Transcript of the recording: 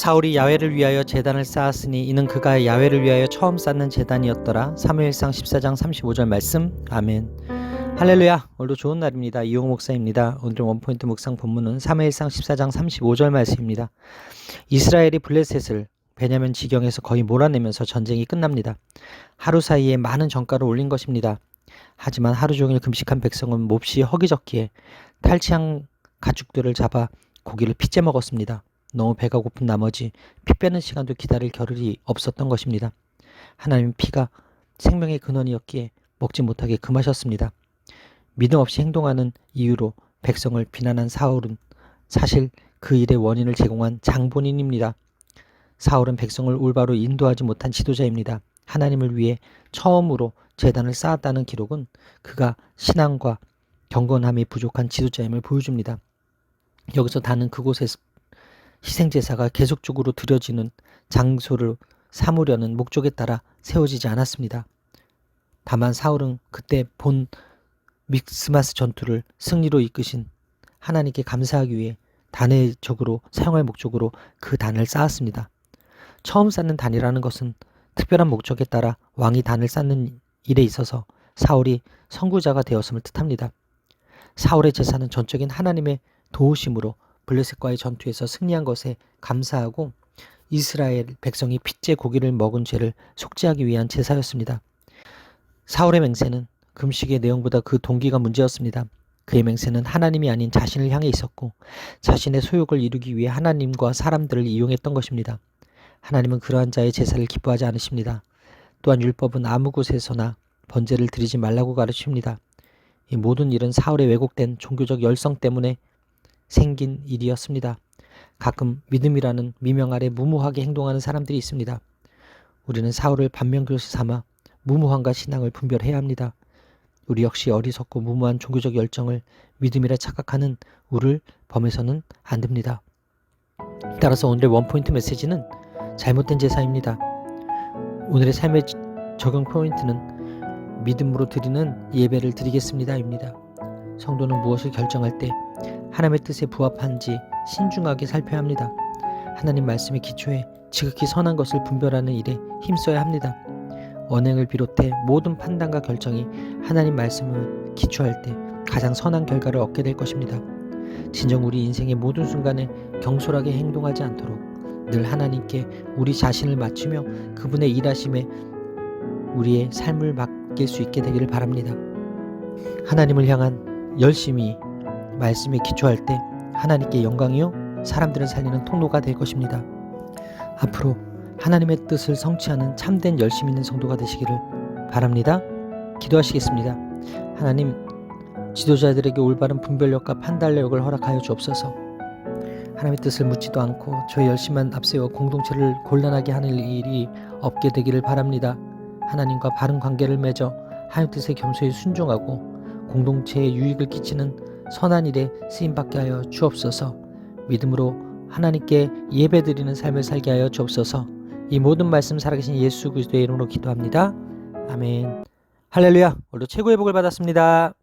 사울이 야훼를 위하여 제단을 쌓았으니 이는 그가 야훼를 위하여 처음 쌓는 제단이었더라. 사무엘상 14장 35절 말씀. 아멘. 할렐루야. 오늘도 좋은 날입니다. 이용 목사입니다. 오늘의 원포인트 묵상 본문은 사무엘상 14장 35절 말씀입니다. 이스라엘이 블레셋을 베냐면 지경에서 거의 몰아내면서 전쟁이 끝납니다. 하루 사이에 많은 전가를 올린 것입니다. 하지만 하루 종일 금식한 백성은 몹시 허기졌기에 탈취한 가축들을 잡아 고기를 핏째 먹었습니다. 너무 배가 고픈 나머지 피 빼는 시간도 기다릴 겨를이 없었던 것입니다. 하나님 피가 생명의 근원이었기에 먹지 못하게 금하셨습니다. 믿음 없이 행동하는 이유로 백성을 비난한 사울은 사실 그 일의 원인을 제공한 장본인입니다. 사울은 백성을 올바로 인도하지 못한 지도자입니다. 하나님을 위해 처음으로 재단을 쌓았다는 기록은 그가 신앙과 경건함이 부족한 지도자임을 보여줍니다. 여기서 다는 그곳에 희생제사가 계속적으로 드려지는 장소를 삼으려는 목적에 따라 세워지지 않았습니다. 다만 사울은 그때 본 믹스마스 전투를 승리로 이끄신 하나님께 감사하기 위해 단회적으로 사용할 목적으로 그 단을 쌓았습니다. 처음 쌓는 단이라는 것은 특별한 목적에 따라 왕이 단을 쌓는 일에 있어서 사울이 선구자가 되었음을 뜻합니다. 사울의 제사는 전적인 하나님의 도우심으로 블레셋과의 전투에서 승리한 것에 감사하고 이스라엘 백성이 핏째 고기를 먹은 죄를 속죄하기 위한 제사였습니다. 사울의 맹세는 금식의 내용보다 그 동기가 문제였습니다. 그의 맹세는 하나님이 아닌 자신을 향해 있었고 자신의 소욕을 이루기 위해 하나님과 사람들을 이용했던 것입니다. 하나님은 그러한 자의 제사를 기뻐하지 않으십니다. 또한 율법은 아무 곳에서나 번제를 드리지 말라고 가르칩니다. 이 모든 일은 사울의 왜곡된 종교적 열성 때문에 생긴 일이었습니다. 가끔 믿음이라는 미명 아래 무모하게 행동하는 사람들이 있습니다. 우리는 사울을 반면교사 삼아 무모함과 신앙을 분별해야 합니다. 우리 역시 어리석고 무모한 종교적 열정을 믿음이라 착각하는 우를 범해서는 안 됩니다. 따라서 오늘의 원포인트 메시지는 잘못된 제사입니다. 오늘의 삶의 적용 포인트는 믿음으로 드리는 예배를 드리겠습니다입니다. 성도는 무엇을 결정할 때 하나님의 뜻에 부합한지 신중하게 살펴야 합니다. 하나님 말씀에 기초해 지극히 선한 것을 분별하는 일에 힘써야 합니다. 언행을 비롯해 모든 판단과 결정이 하나님 말씀을 기초할 때 가장 선한 결과를 얻게 될 것입니다. 진정 우리 인생의 모든 순간에 경솔하게 행동하지 않도록 늘 하나님께 우리 자신을 맞추며 그분의 일하심에 우리의 삶을 맡길 수 있게 되기를 바랍니다. 하나님을 향한 열심히 말씀에 기초할 때 하나님께 영광이요 사람들을 살리는 통로가 될 것입니다. 앞으로 하나님의 뜻을 성취하는 참된 열심 있는 성도가 되시기를 바랍니다. 기도하시겠습니다. 하나님 지도자들에게 올바른 분별력과 판단력을 허락하여 주옵소서. 하나님의 뜻을 묻지도 않고 저의 열심만 앞세워 공동체를 곤란하게 하는 일이 없게 되기를 바랍니다. 하나님과 바른 관계를 맺어 하나님 뜻에 겸손히 순종하고 공동체에 유익을 끼치는 선한 일에 쓰임 받게 하여 주옵소서. 믿음으로 하나님께 예배드리는 삶을 살게 하여 주옵소서. 이 모든 말씀 살아계신 예수 그리스도의 이름으로 기도합니다. 아멘. 할렐루야. 오늘도 최고의 복을 받았습니다.